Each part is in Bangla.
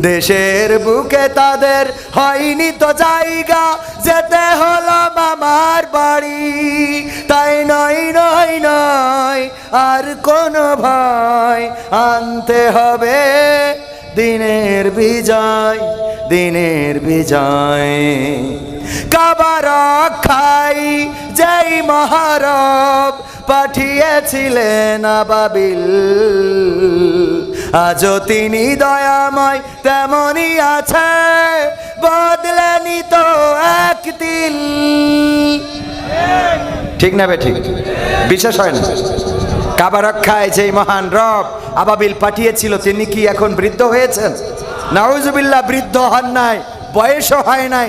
দেশের বুকে তাদের হয়নি তো জায়গা, যেতে হলো মামার বাড়ি। তাই নয় নয় নয়, আর কোনো ভয় আনতে হবে। দিনের বিজয় দিনের বিজয়। কাবার খাই যেই মহারব পাঠিয়েছিলেন আবাবিল। আজও তিনি দয়াময় তেমনই আছে। বদলেনি তো এক দিল ঠিক না বে ঠিক বিশ্বাস হয় না। কাবা রক্ষায় যেই মহান রব আবাবিল পাঠিয়েছিল, তিনি কি এখন বৃদ্ধ হয়েছেন? নাউজুবিল্লাহ বৃদ্ধ হন নাই, বয়সও হয় নাই।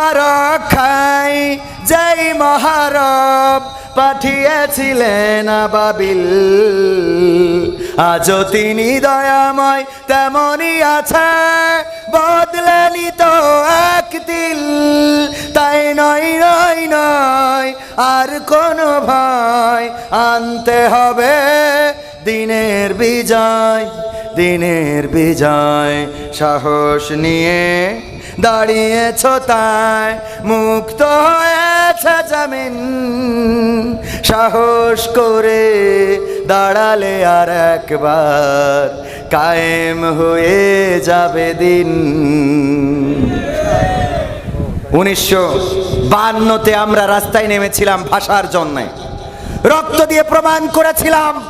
কাবার খাই যেই মহারব পাঠিয়েছিলেন আবাবিল। আজও তিনি দয়াময় তেমনই আছে, বদলেনি তো এক দিল। তাই নয় নয় নয়, আর কোনো ভয় আনতে হবে। দিনের বিজয় দিনের বিজয়, সাহস নিয়ে দাঁড়িয়েছ তাই মুক্ত হয়েছে জামিন। সাহস করে দাঁড়ালে আর একবার কায়েম হয়ে যাবে দিন। উনিশশো বান্নতে আমরা রাস্তায় নেমেছিলাম ভাষার জন্যে। রক্ত দিয়ে প্রমাণ করেছিলাম।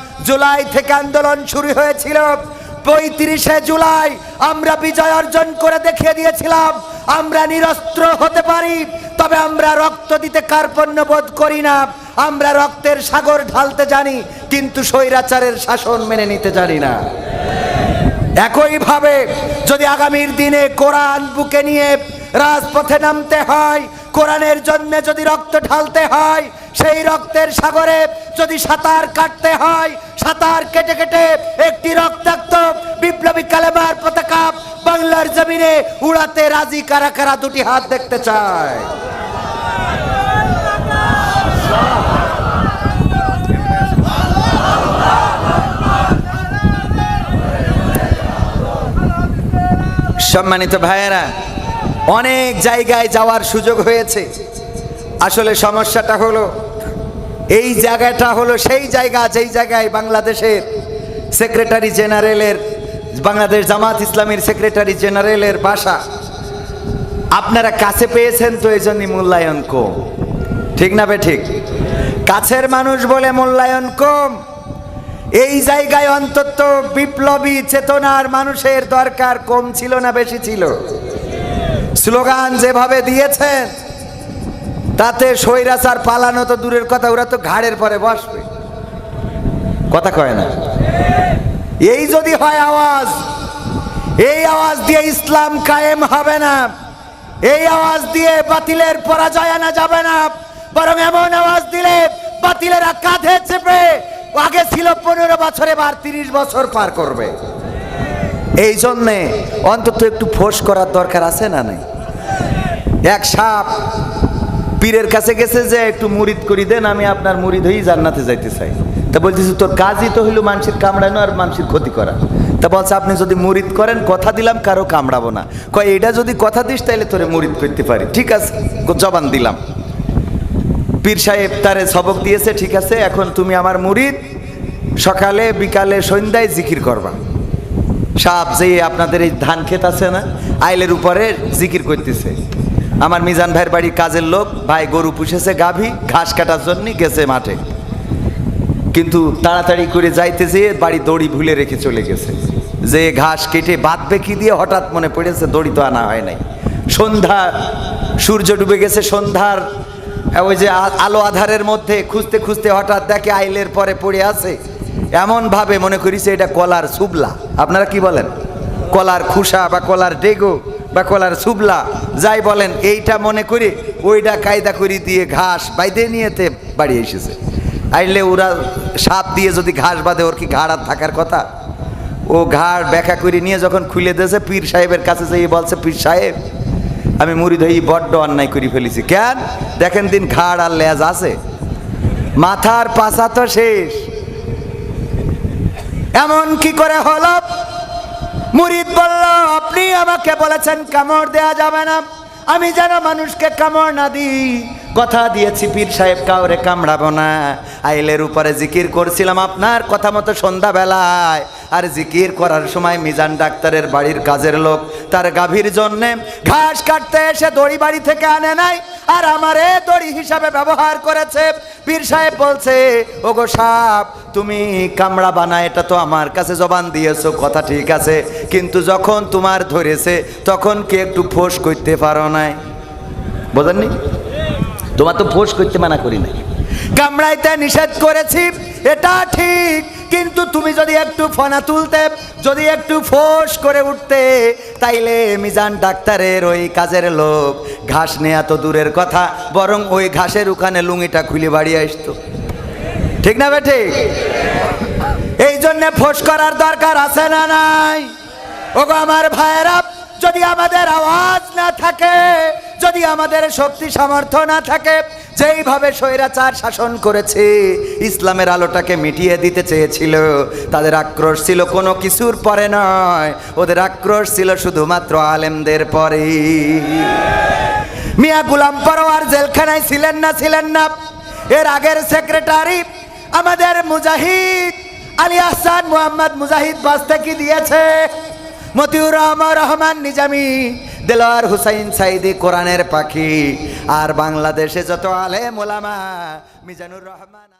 জুলাই থেকে আন্দোলন শুরু হয়েছিল। পঁয়ত্রিশে জুলাই আমরা বিজয় অর্জন করে দেখিয়ে দিয়েছিলাম, আমরা নিরস্ত্র হতে পারি, তবে আমরা রক্ত দিতে কার্পণ্য বোধ করি না, আমরা রক্তের সাগর ঢালতে জানি, কিন্তু স্বৈরাচারের শাসন মেনে নিতে জানি না। একইভাবে যদি আগামীর দিনে কোরআন বুকে নিয়ে রাজপথে নামতে হয়, কোরআনের জন্য যদি রক্ত ঢালতে হয় সেই রক্তের সাগরে যদি সাঁতার কাটতে হয়, সাঁতার কেটে কেটে একটি রক্তাক্ত বিপ্লবী কালেমার পতাকা বাংলার জমিনে উড়াতে রাজি কারা কারা দুটি হাত দেখতে চায়? সম্মানিত ভাইয়েরা, অনেক জায়গায় যাওয়ার সুযোগ হয়েছে। আসলে সমস্যাটা হলো, এই জায়গাটা হলো সেই জায়গা, যেই জায়গায় বাংলাদেশের সেক্রেটারি জেনারেলের, বাংলাদেশ জামাত ইসলামের সেক্রেটারি জেনারেলের বাসা আপনারা কাছে পেয়েছেন তো এই জন্যই মূল্যায়ন কম। ঠিক না বে ঠিক? কাছের মানুষ বলে মূল্যায়ন কম। এই জায়গায় অন্তত বিপ্লবী চেতনার মানুষের দরকার কম ছিল না, বেশি ছিল। স্লোগান যেভাবে দিয়েছেন তাতে সৈরাচার পালানো তো দূরের কথা, ওরা তো ঘাড়ের পরে বসবে। কথা কয় না। এই যদি হয় আওয়াজ, এই আওয়াজ দিয়ে ইসলাম কায়েম হবে না, এই আওয়াজ দিয়ে বাতিলের পরাজয় আনা যাবে না, বরং এমন আওয়াজ দিলে বাতিলেরা কাঁধে চেপে, আগে ছিল পনেরো বছরে বার তিরিশ বছর পার করবে। এই জন্যে অন্তত একটু ফোঁস করার দরকার আছে না নাই? এক সাপ পীরের কাছে গেছে যে, একটু মুরিদ করি দেন, আমি আপনার মুরিদ হয়েই জান্নাতে যাইতে চাই। তা বলতেছি, তোর কাজই তো হইল মানুষের কামড়ানো আর মানুষের ক্ষতি করা। তা বলছে, আপনি যদি মুরিদ করেন, কথা দিলাম, কারও কামড়াবো না। কয়, এটা যদি কথা দিস তাহলে তোরে মুরিদ করতে পারি। ঠিক আছে জবান দিলাম। পীর সাহেব তারে সবক দিয়েছে, ঠিক আছে, এখন তুমি আমার মুরিদ সকালে, বিকালে, সন্ধ্যায় জিকির করবা। সাপ যে আপনাদের এই ধান ক্ষেত আছে না, আইলের উপরে জিকির করতেছে। আমার মিজান ভাইয়ের বাড়ির কাজের লোক, ভাই গরু পুষেছে গাভী, ঘাস কাটার জন্য গেছে মাঠে। কিন্তু তাড়াতাড়ি করে যাইতে যেয়ে বাড়ি দড়ি ভুলে রেখে চলে গেছে। যে ঘাস কেটে বাঁধবে কি দিয়ে, হঠাৎ মনে পড়েছে দড়ি তো আনা হয় নাই। সন্ধ্যা, সূর্য ডুবে গেছে সন্ধ্যার, ওই যে আলো আধারের মধ্যে খুঁজতে খুঁজতে হঠাৎ দেখে আইলের পরে পড়ে আছে। এমন ভাবে মনে করিছে এটা কলার সুবলা আপনারা কি বলেন? কলার খুসা বা কলার ডেগো? বা কলার সুবলা, যাই বলেন, এইটা মনে করি ওইটা কায়দা করি দিয়ে ঘাস বাইদে নিয়েতে বাড়ি এসেছে। আইলে ওরা সাপ দিয়ে যদি ঘাস বাঁধে, ওর কি ঘাড় আর থাকার কথা? ও ঘাড় ব্যাখ্যা করে নিয়ে যখন খুলে দিয়েছে পীর সাহেবের কাছে যেয়ে বলছে, পীর সাহেব, আমি মুড়ি ধরি বড্ড অন্যায় করে ফেলেছি। কেন? দেখেন দিন ঘাড় আর লেজ আছে। মাথার পাশা তো শেষ। এমন কি করে হলো? মুরিদ বলল, আপনি আমাকে বলেছেন কামড় দেয়া যাবে না। আমি যেন মানুষকে কামড় না দিই। কথা দিয়েছি পীর সাহেব, কাউরে কামড়াবো না। আইলের উপরে জিকির করছিলাম আপনার কথা মতো সন্ধ্যাবেলায়। আর জিকির করার সময় মিজান ডাক্তারের বাড়ির কাজের লোক, তার গাভীর জন্যে ঘাস কাটতে এসে দড়ি বাড়ি থেকে আনে নাই। আর আমারে দড়ি হিসাবে ব্যবহার করেছে। পীর সাহেব বলছে, ওগো সাপ, তুমি কামড়া বানা, এটা তো আমার কাছে জবান দিয়েছ, কথা ঠিক আছে। কিন্তু যখন তোমার ধরেছে, তখন কি একটু ফোঁস করতে পারো নাই? বোঝেননি? তোমার তো ফোঁস করতে মানা করি নাই। কামড়াইতে নিষেধ করেছি, এটা ঠিক কিন্তু তুমি যদি একটু ফনা তুলতে, যদি একটু ফোঁস করে উঠতে, তাইলে মিজান ডাক্তারের ওই কাজের লোক। ঘাস নেয়া তো দূরের কথা, বরং ওই ঘাসের ওখানে লুঙিটা খুলে বাড়ি আসতো। ঠিক না বেঠে? এই জন্যে ফোঁস করার দরকার আছে না নাই? ওগো আমার ভাইয়েরা, যদি আমাদের আওয়াজ না থাকে, যদি আমাদের শক্তি সামর্থ্য না থাকে যেইভাবে স্বৈরাচার শাসন করেছে, ইসলামের আলোটাকে মিটিয়ে দিতে চেয়েছিল। তাদের আক্রোশ ছিল কোনো কিছুর পরে নয়। ওদের আক্রোশ ছিল শুধুমাত্র আলেমদের পরে মিয়া গুলাম পরোয়ার জেলখানায় ছিলেন না ছিলেন না। এর আগের সেক্রেটারি আমাদের মুজাহিদ, আলী আহসান মোহাম্মদ মুজাহিদ বাস্তে কি দিয়েছে। মতিউর রহমান রহমান নিজামি। দেলোয়ার হুসাইন সাইদি কোরআনের পাখি। আর বাংলাদেশে যত আলে মোলামা মিজানুর রহমান